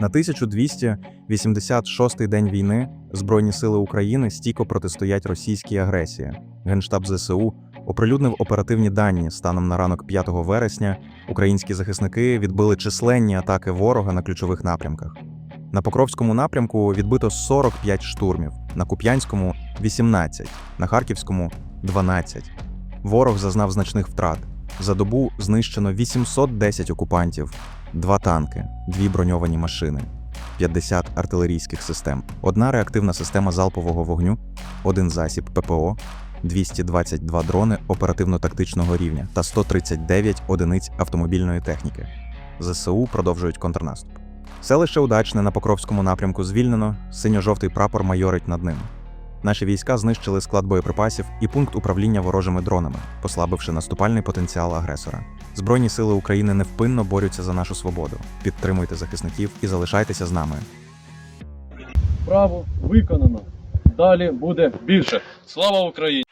На 1286-й день війни Збройні сили України стійко протистоять російській агресії. Генштаб ЗСУ оприлюднив оперативні дані станом на ранок 5 вересня. Українські захисники відбили численні атаки ворога на ключових напрямках. На Покровському напрямку відбито 45 штурмів, на Куп'янському 18, на Харківському 12. Ворог зазнав значних втрат. За добу знищено 810 окупантів, два танки, дві броньовані машини, 50 артилерійських систем, одна реактивна система залпового вогню, один засіб ППО, 222 дрони оперативно-тактичного рівня та 139 одиниць автомобільної техніки. ЗСУ продовжують контрнаступ. Селище Удачне на Покровському напрямку звільнено, синьо-жовтий прапор майорить над ним. Наші війська знищили склад боєприпасів і пункт управління ворожими дронами, послабивши наступальний потенціал агресора. Збройні сили України невпинно борються за нашу свободу. Підтримуйте захисників і залишайтеся з нами. Право виконано. Далі буде більше. Слава Україні!